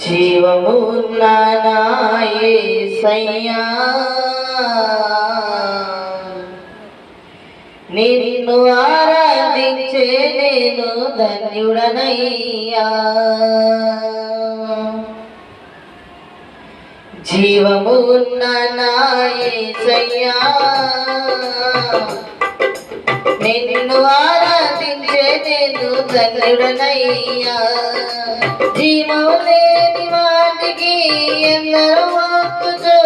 జీవమున్నాయేసయ్యా నిన్ను ఆరాధించే నేను ధన్యుడనయ్యా. జీవమున్న నాయసయ్యా నిన్ను ఆరాధించే నేను ధన్యుడనయ్యా. జీవము లేని వాటికి ఎందరూ మొక్కుతూ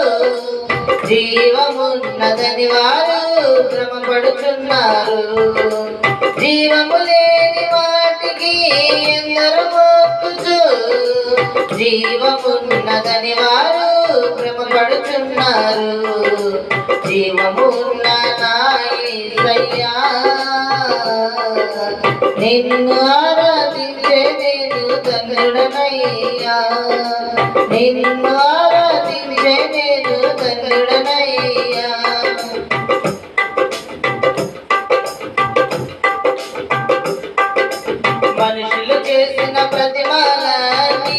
జీవమున్నదని వారు భ్రమపడుతున్నారు జీవము లేని వాటికి ఎందరూ మొక్కుతూ జీవమున్నదని వారు భ్రమపడుతున్నారు జీవమున్న నాయసయ్యా నిన్ను ఆరాధించే నేను తండ్రుడనయ్యా నిన్ను ఆరాధించే నేను తండ్రుడనయ్యా మనుషులు చేసిన ప్రతిమాలని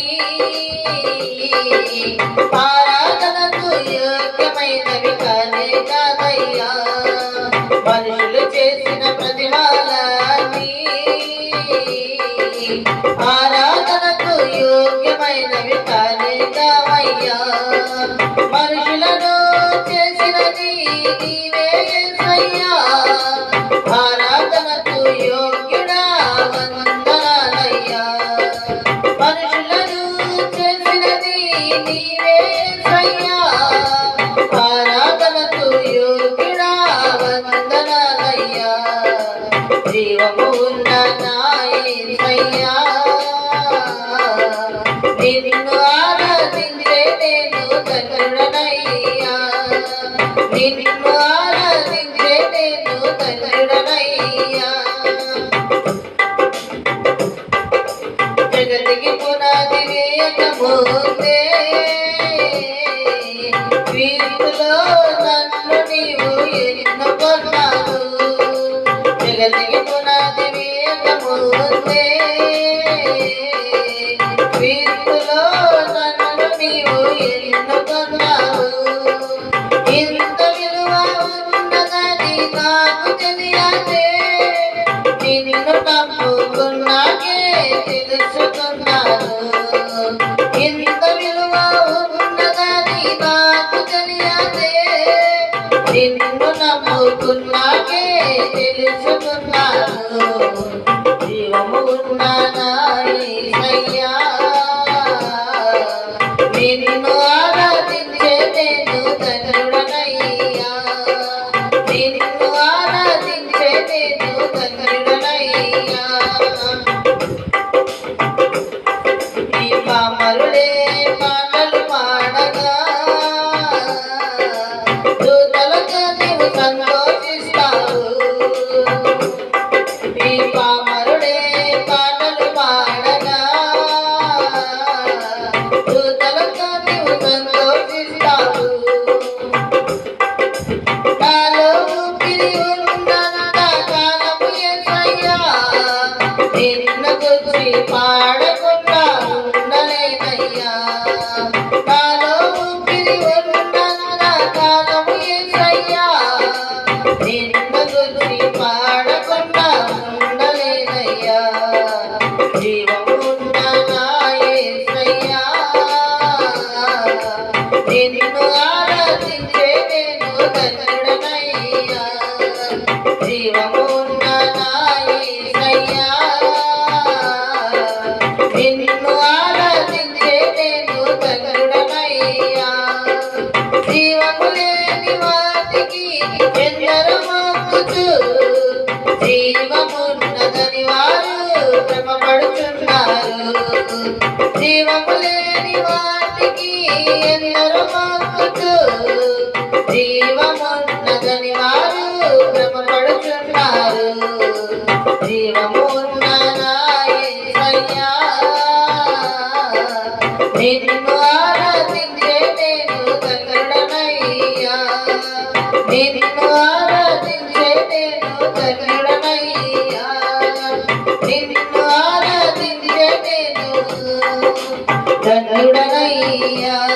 మనుషులను చేసినది నీవే యేసయ్యా ఆరాధనకు యోగ్యుడా వందనాలయ్యా. మనుషులను చేసినది నీవే యేసయ్యా ఆరాధనకు యోగ్యుడా వందనాలయ్యా. జీవము నిన్ను ఆరాధించే నేను తండ్రుడనయ్యా జగతికి పునాది వేయకముందే క్రీస్తులో నన్ను నీవు ఎన్నుకున్నావు జగతికి పునాది వేయకముందే క్రీస్తులో నన్ను నీవు ఎన్నుకొన్నావు నిన్ను నమ్ముకున్నాకే తెలుసుకున్నాను. జీవము ఉన్నానా నాయసయ్యా జీవమున్నదని వారు భ్రమపడుతున్నారు జీవము లేని వాటికి ఎందరో మొక్కుతూ జీవమున్నదని వారు జీవమున్న నిన్ను Yeah.